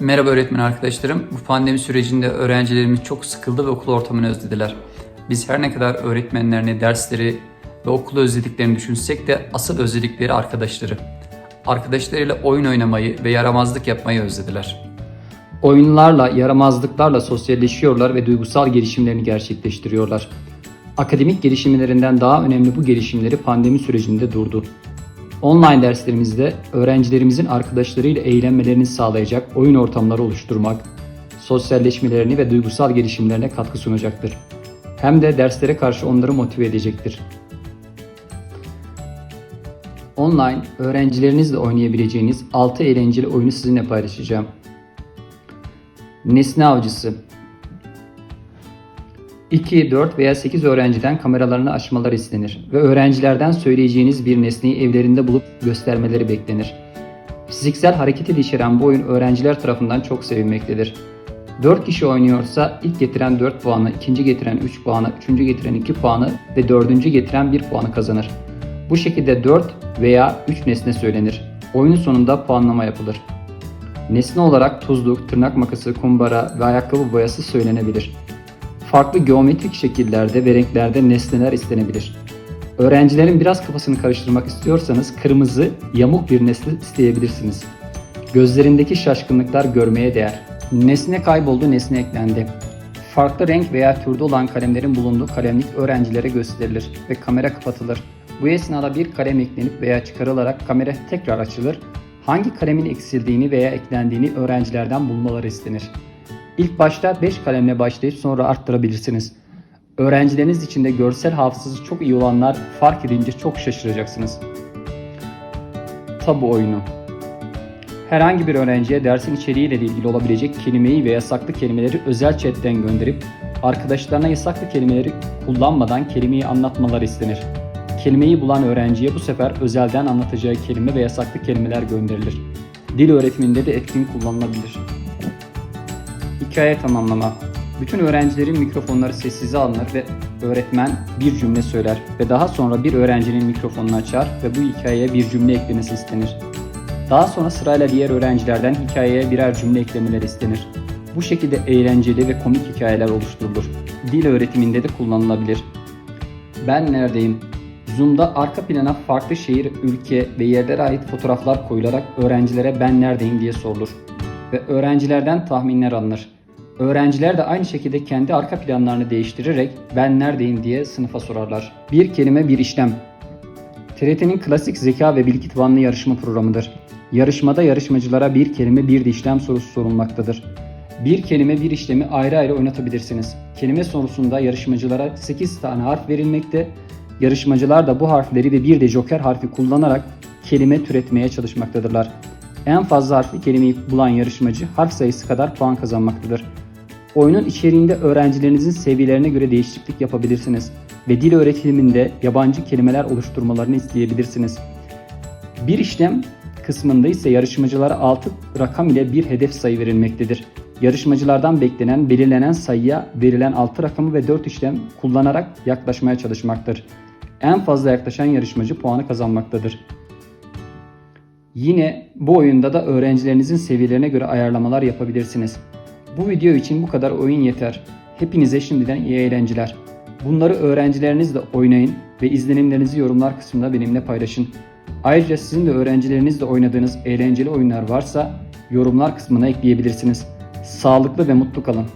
Merhaba öğretmen arkadaşlarım. Bu pandemi sürecinde öğrencilerimiz çok sıkıldı ve okul ortamını özlediler. Biz her ne kadar öğretmenlerini, dersleri ve okulu özlediklerini düşünsek de asıl özledikleri arkadaşları. Arkadaşlarıyla oyun oynamayı ve yaramazlık yapmayı özlediler. Oyunlarla, yaramazlıklarla sosyalleşiyorlar ve duygusal gelişimlerini gerçekleştiriyorlar. Akademik gelişimlerinden daha önemli bu gelişimleri pandemi sürecinde durdu. Online derslerimizde öğrencilerimizin arkadaşlarıyla eğlenmelerini sağlayacak oyun ortamları oluşturmak, sosyalleşmelerini ve duygusal gelişimlerine katkı sunacaktır. Hem de derslere karşı onları motive edecektir. Online öğrencilerinizle oynayabileceğiniz 6 eğlenceli oyunu sizinle paylaşacağım. Nesne avcısı 2, 4 veya 8 öğrenciden kameralarını açmaları istenir ve öğrencilerden söyleyeceğiniz bir nesneyi evlerinde bulup göstermeleri beklenir. Fiziksel hareketi içeren bu oyun öğrenciler tarafından çok sevilmektedir. 4 kişi oynuyorsa ilk getiren 4 puanı, ikinci getiren 3 puanı, üçüncü getiren 2 puanı ve dördüncü getiren 1 puanı kazanır. Bu şekilde 4 veya 3 nesne söylenir. Oyunun sonunda puanlama yapılır. Nesne olarak tuzluk, tırnak makası, kumbara ve ayakkabı boyası söylenebilir. Farklı geometrik şekillerde ve renklerde nesneler istenebilir. Öğrencilerin biraz kafasını karıştırmak istiyorsanız kırmızı, yamuk bir nesne isteyebilirsiniz. Gözlerindeki şaşkınlıklar görmeye değer. Nesne kayboldu, nesne eklendi. Farklı renk veya türde olan kalemlerin bulunduğu kalemlik öğrencilere gösterilir ve kamera kapatılır. Bu esnada bir kalem eklenip veya çıkarılarak kamera tekrar açılır. Hangi kalemin eksildiğini veya eklendiğini öğrencilerden bulmaları istenir. İlk başta 5 kalemle başlayıp sonra arttırabilirsiniz. Öğrencileriniz içinde görsel hafızası çok iyi olanlar fark edince çok şaşıracaksınız. Tabu oyunu Herhangi bir öğrenciye dersin içeriğiyle ilgili olabilecek kelimeyi ve yasaklı kelimeleri özel chatten gönderip arkadaşlarına yasaklı kelimeleri kullanmadan kelimeyi anlatmaları istenir. Kelimeyi bulan öğrenciye bu sefer özelden anlatacağı kelime ve yasaklı kelimeler gönderilir. Dil öğretiminde de etkin kullanılabilir. Hikaye tamamlama. Bütün öğrencilerin mikrofonları sessize alınır ve öğretmen bir cümle söyler ve daha sonra bir öğrencinin mikrofonunu açar ve bu hikayeye bir cümle eklemesi istenir. Daha sonra sırayla diğer öğrencilerden hikayeye birer cümle eklemeleri istenir. Bu şekilde eğlenceli ve komik hikayeler oluşturulur. Dil öğretiminde de kullanılabilir. Ben neredeyim? Zoom'da arka plana farklı şehir, ülke ve yerlere ait fotoğraflar koyularak öğrencilere ben neredeyim diye sorulur. Ve öğrencilerden tahminler alınır. Öğrenciler de aynı şekilde kendi arka planlarını değiştirerek ben neredeyim diye sınıfa sorarlar. Bir kelime bir işlem. TRT'nin klasik zeka ve bilgi tabanlı yarışma programıdır. Yarışmada yarışmacılara bir kelime bir işlem sorusu sorulmaktadır. Bir kelime bir işlemi ayrı ayrı oynatabilirsiniz. Kelime sorusunda yarışmacılara 8 tane harf verilmekte. Yarışmacılar da bu harfleri ve bir de joker harfi kullanarak kelime türetmeye çalışmaktadırlar. En fazla harfli kelimeyi bulan yarışmacı harf sayısı kadar puan kazanmaktadır. Oyunun içeriğinde öğrencilerinizin seviyelerine göre değişiklik yapabilirsiniz ve dil öğretiminde yabancı kelimeler oluşturmalarını isteyebilirsiniz. Bir işlem kısmında ise yarışmacılara 6 rakam ile bir hedef sayı verilmektedir. Yarışmacılardan beklenen belirlenen sayıya verilen 6 rakamı ve 4 işlem kullanarak yaklaşmaya çalışmaktır. En fazla yaklaşan yarışmacı puanı kazanmaktadır. Yine bu oyunda da öğrencilerinizin seviyelerine göre ayarlamalar yapabilirsiniz. Bu video için bu kadar oyun yeter. Hepinize şimdiden iyi eğlenceler. Bunları öğrencilerinizle oynayın ve izlenimlerinizi yorumlar kısmında benimle paylaşın. Ayrıca sizin de öğrencilerinizle oynadığınız eğlenceli oyunlar varsa yorumlar kısmına ekleyebilirsiniz. Sağlıklı ve mutlu kalın.